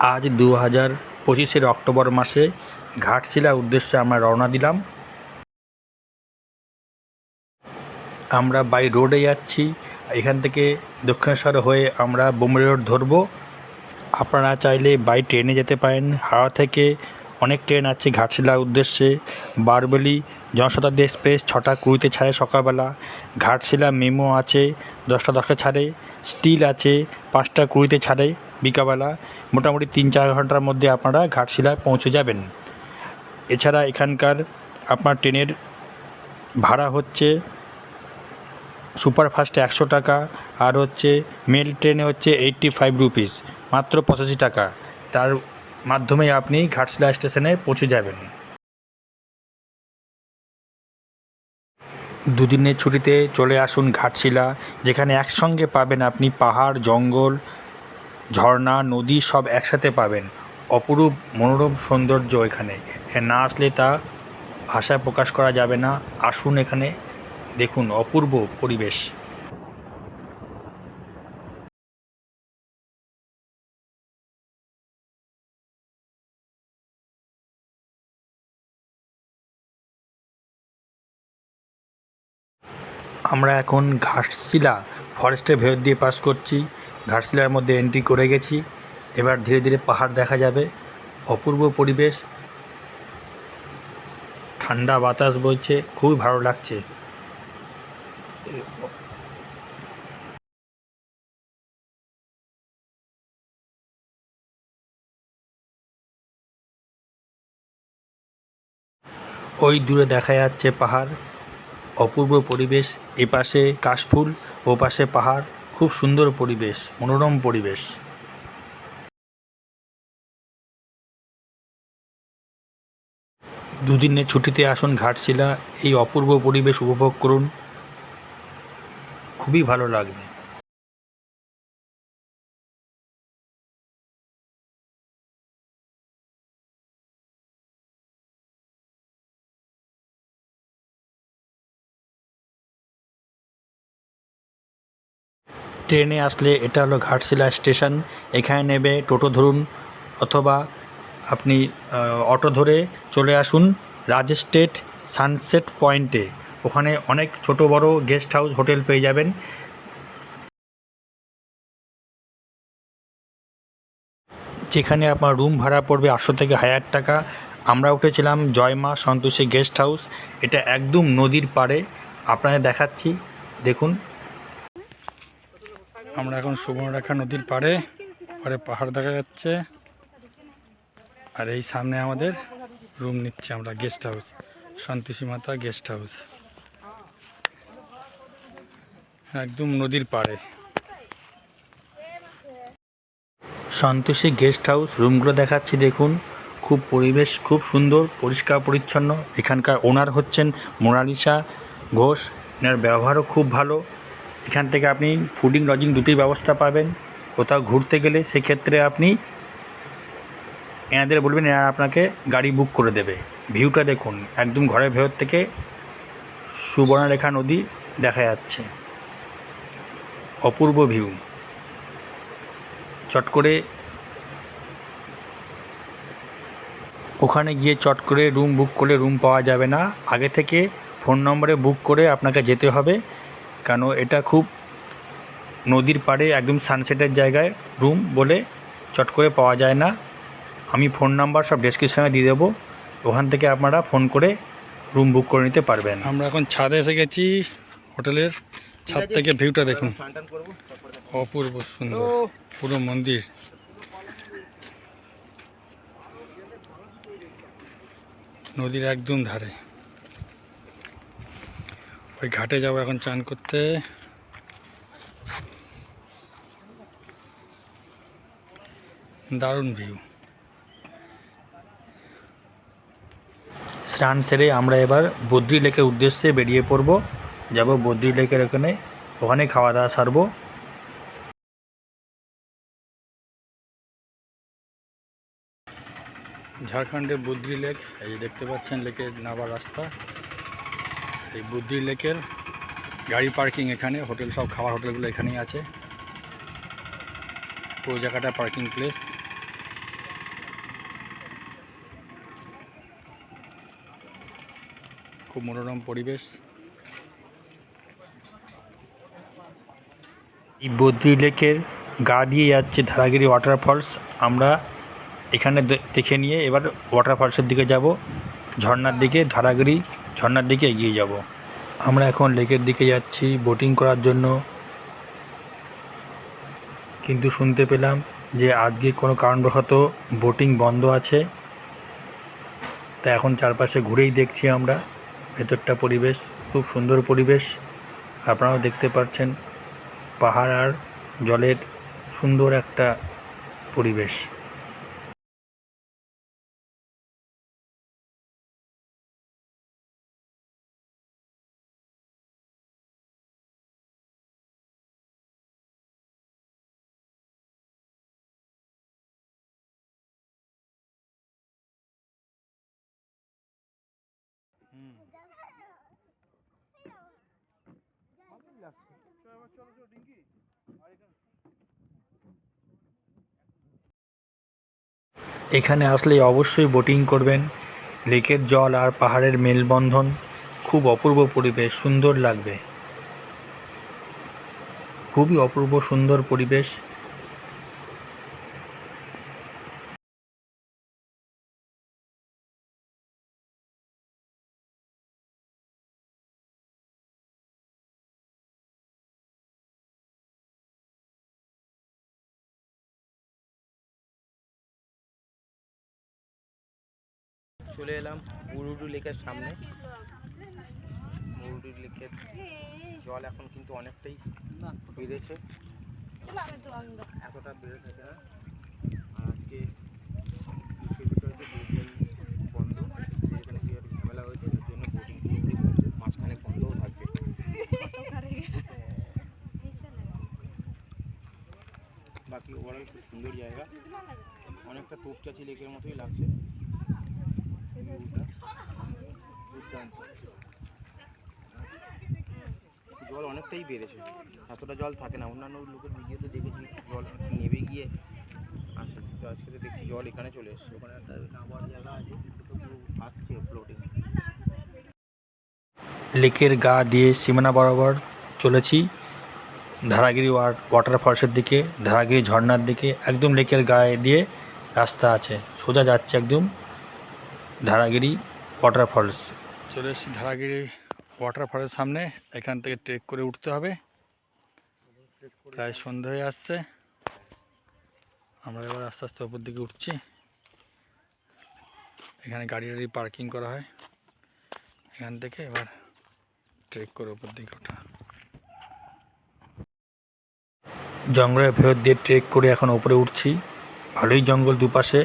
আজ দু হাজার পঁচিশের অক্টোবর মাসে ঘাটশিলা উদ্দেশ্যে আমরা রওনা দিলাম। আমরা বাই রোডে যাচ্ছি। এখান থেকে দক্ষিণেশ্বর হয়ে আমরা বোম্বে রোড ধরবো। আপনারা চাইলে বাই ট্রেনে যেতে পারেন। হাওড়া থেকে অনেক ট্রেন আছে ঘাটশিলার উদ্দেশ্যে। বারবেলি জনশতাব্দী এক্সপ্রেস ছটা কুড়িতে ছাড়ে সকালবেলা। ঘাটশিলা মেমো আছে, দশটা দশটা ছাড়ে। স্টিল আছে, পাঁচটা কুড়িতে ছাড়ে। বিকালবেলা মোটামুটি তিন চার ঘণ্টার মধ্যে আপনারা ঘাটশিলায় পৌঁছে যাবেন। এছাড়া এখানকার আপনার ট্রেনের ভাড়া হচ্ছে সুপারফাস্টে একশো টাকা, আর হচ্ছে মেল ট্রেনে হচ্ছে এইট্টি ফাইভ রুপিস, মাত্র পঁচাশি টাকা। তার মাধ্যমে আপনি ঘাটশিলা স্টেশনে পৌঁছে যাবেন। দুদিনের ছুটিতে চলে আসুন ঘাটশিলা, যেখানে একসঙ্গে পাবেন আপনি পাহাড়, জঙ্গল ঝর্ণা, নদী সব একসাথে পাবেন। অপরূপ মনোরম সৌন্দর্য এখানে। না আসলে তা ভাষায় প্রকাশ করা যাবে না। আসুন এখানে দেখুন অপূর্ব পরিবেশ। আমরা এখন ঘাটশিলা ফরেস্টের ভেতর দিয়ে পাস করছি। ঘাটশিলার মধ্যে এন্ট্রি করে গেছি। এবার ধীরে ধীরে পাহাড় দেখা যাবে। অপূর্ব পরিবেশ। ঠান্ডা বাতাস বইছে, খুবই ভালো লাগছে। ওই দূরে দেখা যাচ্ছে পাহাড়। অপূর্ব পরিবেশ, এপাশে কাশফুল ও পাশে পাহাড়। খুব সুন্দর পরিবেশ, মনোরম পরিবেশ। দুদিনের ছুটিতে আসুন ঘাটশিলা, এই অপূর্ব পরিবেশ উপভোগ করুন। খুবই ভালো লাগবে। ট্রেনে আসলে এটা হলো ঘাটশিলা স্টেশন। এখানে নেবে টোটো ধরুন অথবা আপনি অটো ধরে চলে আসুন রাজস্টেট সানসেট পয়েন্টে। ওখানে অনেক ছোট বড় গেস্ট হাউস, হোটেল পেয়ে যাবেন। যেখানে আপনার রুম ভাড়া পড়বে আটশো থেকে হাজার টাকা। আমরা উঠেছিলাম জয়মা সন্তোষী গেস্ট হাউস। এটা একদম নদীর পাড়ে। আপনাদের দেখাচ্ছি। দেখুন আমরা এখন সুবর্ণরেখা নদীর পাড়ে পাড়ে পাহাড় দেখা যাচ্ছে। আর এই সামনে আমাদের রুম নিচ্ছে আমরা গেস্ট হাউস শান্তিসী মাতা গেস্ট হাউস একদম নদীর পাড়ে। সন্তোষী গেস্ট হাউস রুমগুলো দেখাচ্ছি, দেখুন। খুব পরিবেশ, খুব সুন্দর, পরিষ্কার, পরিচ্ছন্ন। এখানকার ওনার হচ্ছেন মোনালিসা ঘোষ। এনার ব্যবহারও খুব ভালো। এখান থেকে আপনি ফুডিং লজিং দুটোই ব্যবস্থা পাবেন। কোথাও ঘুরতে গেলে সেক্ষেত্রে আপনি এনাদের বলবেন এনারা আপনাকে গাড়ি বুক করে দেবে। ভিউটা দেখুন, একদম ঘরের ভেতর থেকে সুবর্ণরেখা নদী দেখা যাচ্ছে। অপূর্ব ভিউ চট করে ওখানে গিয়ে চট করে রুম বুক করলে রুম পাওয়া যাবে না। আগে থেকে ফোন নম্বরে বুক করে আপনাকে যেতে হবে। কেন এটা খুব নদীর পাড়ে একদম সানসেটের জায়গায় রুম বলে চট করে পাওয়া যায় না। আমি ফোন নাম্বার সব ডেসক্রিপশানে দিয়ে দেবো। ওখান থেকে আপনারা ফোন করে রুম বুক করে নিতে পারবেন। আমরা এখন ছাদে এসে গেছি হোটেলের ছাদ থেকে ভিউটা দেখুন। অপূর্ব সুন্দর পুরো মন্দির। নদীর একদম ধারে। ওই ঘাটে যাব এখন চান করতে। দারুণ ভিউ স্নান সেরে আমরা এবার বদ্রি লেকের উদ্দেশ্যে বেরিয়ে পড়ব। যাব বদ্রি লেকের ওখানে ওখানে খাওয়া দাওয়া সারবো। ঝাড়খণ্ডের বুদ্রি লেক, এই দেখতে পাচ্ছেন লেকের নাবার রাস্তা। এই বুদ্ধি লেকের গাড়ি পার্কিং এখানে, হোটেল সব খাবার হোটেলগুলো এখানেই আছে। পুরো জায়গাটা পার্কিং প্লেস। খুব মনোরম পরিবেশ। এই বদ্রি লেকের গা দিয়ে যাচ্ছে ধারাগিরি ওয়াটারফলস। আমরা এখানে দেখে নিয়ে এবার ওয়াটারফলসের দিকে যাব। ঝর্নার দিকে ধারাগিরি ঝর্ণার দিকে এগিয়ে যাব। আমরা এখন লেকের দিকে যাচ্ছি, বোটিং করার জন্য। কিন্তু শুনতে পেলাম যে আজকে কোনো কারণবশত বোটিং বন্ধ আছে। তা এখন চারপাশে ঘুরেই দেখছি আমরা। ভেতরটা পরিবেশ, খুব সুন্দর পরিবেশ। আপনারাও দেখতে পাচ্ছেন পাহাড় আর জলের সুন্দর একটা পরিবেশ। এখানে আসলে অবশ্যই বোটিং করবেন। লেকের জল আর পাহাড়ের মেলবন্ধন খুব অপূর্ব পরিবেশ, সুন্দর লাগবে। খুবই অপূর্ব সুন্দর পরিবেশ। চলে এলাম মুরুডু লেকের সামনে। মুরুডু লেকের জল এখন কিন্তু অনেকটাই বেড়েছে। এতটা বেড়ে থাকে না। আজকে বন্ধ। আর ঝামেলা হয়েছে? জন্য মাঝখানে থাকবে। বাকি ওভারঅল খুব সুন্দর জায়গা। অনেকটা তোপচাচি লেকের মতোই লাগছে। জল অনেকটাই বেড়েছে, এতটা জল থাকে না। অন্যান্য লোকের ভিডিওতে দেখেছি, জল নেমে গিয়ে আসে। তো আজকে তো দেখছি জল এখানে চলে এসছে। ওখানে একটা নামার জায়গা আছে আসছে ফ্লোটিং লেকের গা দিয়ে সীমানা বরাবর চলেছি, ধারাগিরি ওয়াটারফলসের দিকে, ধারাগিরি ঝর্ণার দিকে। একদম লেকের গায়ে দিয়ে রাস্তা আছে, সোজা যাচ্ছে একদম। ধারাগিরি ওয়াটারফলস চলে এসেছি ধারাগিরি ওয়াটারফলের সামনে। এখান থেকে ট্রেক করে উঠতে হবে। প্রায় সন্ধ্যা হয়ে আসছে। আমরা এবার আস্তে আস্তে ওপর দিকে উঠছি। এখানে গাড়ি টাড়ি পার্কিং করা হয়। এখান থেকে এবার ট্রেক করে ওপর দিকে ওঠা। জঙ্গলের ভেতর দিয়ে ট্রেক করে এখন ওপরে উঠছি। ভালোই জঙ্গল দুপাশে।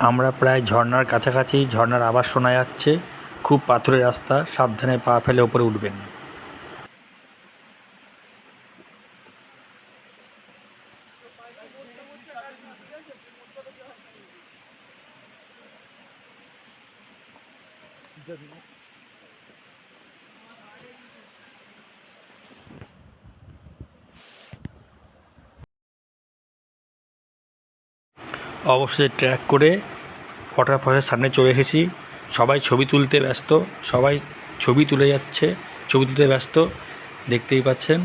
আমরা প্রায় ঝর্নার কাছাকাছি ঝর্নার আওয়াজ শোনা যাচ্ছে। খুব পাথরের রাস্তা, সাবধানে পা ফেলে ওপরে উঠবেন। অবশ্যই ট্র্যাক করে ওয়াটারফলের সামনে চলে এসেছি। সবাই ছবি তুলতে ব্যস্ত, সবাই ছবি তুলে যাচ্ছে, ছবি তুলতে ব্যস্ত, দেখতেই পাচ্ছেন।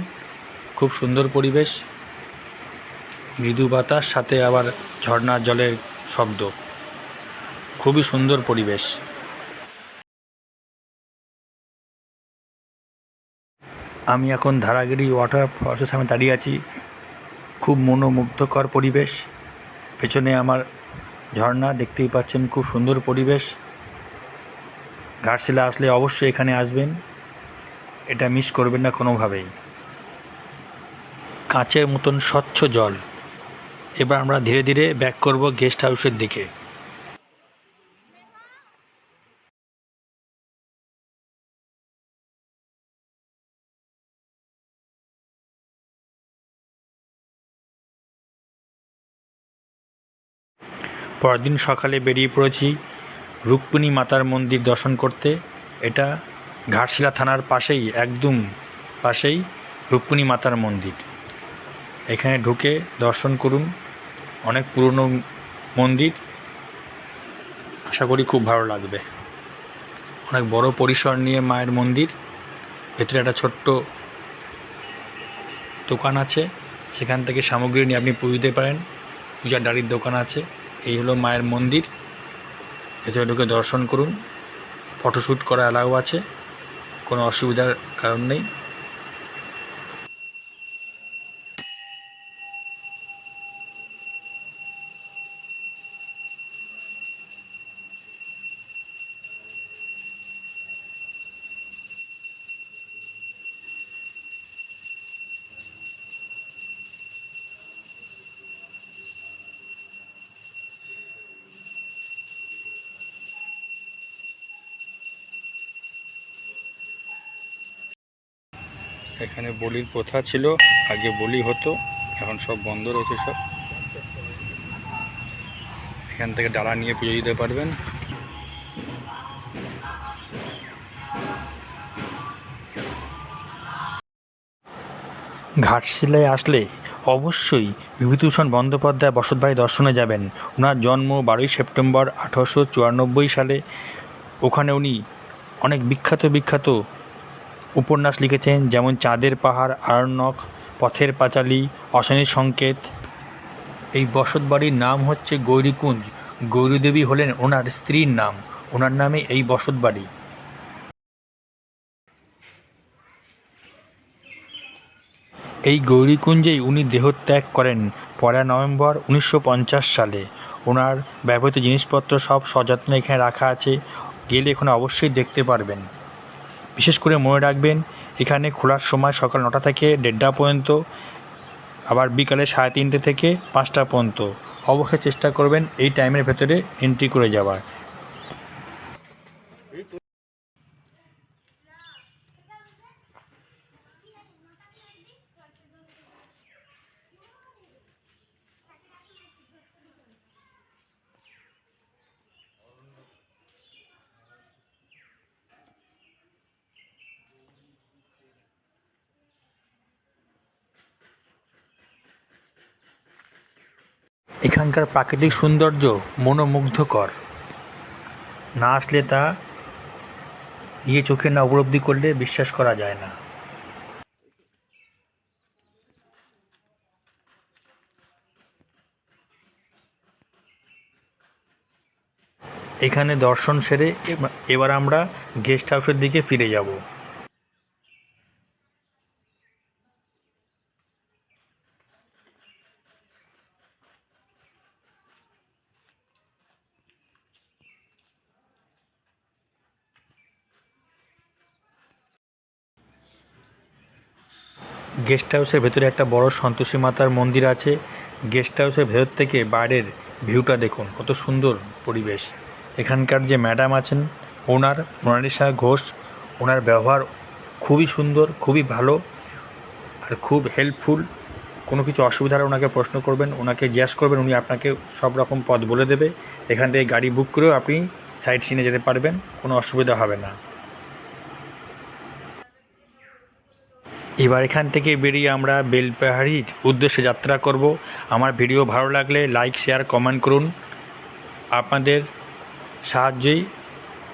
খুব সুন্দর পরিবেশ। মৃদু বাতাস, সাথে আবার ঝর্ণার জলের শব্দ। খুবই সুন্দর পরিবেশ। আমি এখন ধারাগিরি ওয়াটার ফলসের সামনে দাঁড়িয়ে আছি। খুব মনোমুগ্ধকর পরিবেশ। পেছনে আমার ঝর্ণা, দেখতেই পাচ্ছেন খুব সুন্দর পরিবেশ। ঘাটশিলা আসলে অবশ্যই এখানে আসবেন। এটা মিস করবেন না কোনোভাবেই। কাঁচের মতন স্বচ্ছ জল। এবার আমরা ধীরে ধীরে ব্যাক করব গেস্ট হাউসের দিকে। পরদিন সকালে বেরিয়ে পড়েছি রুক্মিণী মাতার মন্দির দর্শন করতে। এটা ঘাটশিলা থানার পাশেই, একদম পাশেই রুক্মিণী মাতার মন্দির। এখানে ঢুকে দর্শন করুন, অনেক পুরনো মন্দির। আশা করি খুব ভালো লাগবে। অনেক বড় পরিসর নিয়ে মায়ের মন্দির। ভেতরে একটা ছোট্ট দোকান আছে। সেখান থেকে সামগ্রী নিয়ে আপনি পুজো দিতে পারেন। পূজার ডালির দোকান আছে। এই হলো মায়ের মন্দির। ভেতরে ঢুকে দর্শন করুন। ফটোশ্যুট করা অ্যালাউ আছে। কোনো অসুবিধার কারণ নেই। এখানে বলির প্রথা ছিল, আগে বলি হতো, এখন সব বন্ধ রয়েছে সব। এখান থেকে ডালা নিয়ে পুজো দিতে পারবেন। ঘাটশিলায় আসলে অবশ্যই বিভূতিভূষণ বন্দ্যোপাধ্যায় বসতবাড়ি দর্শনে যাবেন। ওনার জন্ম বারোই সেপ্টেম্বর আঠারোশো চুরানব্বই সালে। ওখানে উনি অনেক বিখ্যাত বিখ্যাত উপন্যাস লিখেছেন যেমন চাঁদের পাহাড় আরণ্যক পথের পাঁচালী অশনির সংকেত। এই বসতবাড়ির নাম হচ্ছে গৌরীকুঞ্জ। গৌরীদেবী হলেন ওনার স্ত্রীর নাম। ওনার নামে এই বসতবাড়ি এই গৌরীকুঞ্জেই উনি দেহত্যাগ করেন পয়লা নভেম্বর উনিশশো পঞ্চাশ সালে। ওনার ব্যবহৃত জিনিসপত্র সব সযত্ন এখানে রাখা আছে। গেলে এখানে অবশ্যই দেখতে পারবেন। বিশেষ করে মনে রাখবেন, এখানে খোলার সময় সকাল নটা থেকে দেড়টা পর্যন্ত, আবার বিকালে সাড়ে তিনটে থেকে পাঁচটা পর্যন্ত। অবশ্যই চেষ্টা করবেন এই টাইমের ভেতরে এন্ট্রি করে যাওয়ার। এখানকার প্রাকৃতিক সৌন্দর্য মনোমুগ্ধকর। না আসলে তা নিজে চোখে না উপলব্ধি করলে বিশ্বাস করা যায় না। এখানে দর্শন সেরে এবা- এবার আমরা গেস্ট হাউসের দিকে ফিরে যাব। গেস্ট হাউসের ভেতরে একটা বড় সন্তোষী মাতার মন্দির আছে। গেস্ট হাউসের ভেতর থেকে বাইরের ভিউটা দেখুন, কত সুন্দর পরিবেশ। এখানকার যে ম্যাডাম আছেন, ওনার, মোনালিসা ঘোষ, ওনার ব্যবহার খুবই সুন্দর, খুবই ভালো আর খুব হেল্পফুল কোনো কিছু অসুবিধা হলে ওনাকে প্রশ্ন করবেন, ওনাকে জিজ্ঞাসা করবেন, উনি আপনাকে সব রকম পথ বলে দেবে। এখান থেকে গাড়ি বুক করেও আপনি সাইড সিনে যেতে পারবেন, কোনো অসুবিধা হবে না। এবার এখান থেকে বেরিয়ে আমরা বেলপাহাড়ির উদ্দেশ্যে যাত্রা করব। আমার ভিডিও ভালো লাগলে লাইক, শেয়ার, কমেন্ট করুন। আপনাদের সাহায্যেই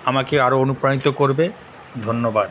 আমাকে আরও অনুপ্রাণিত করবে। ধন্যবাদ।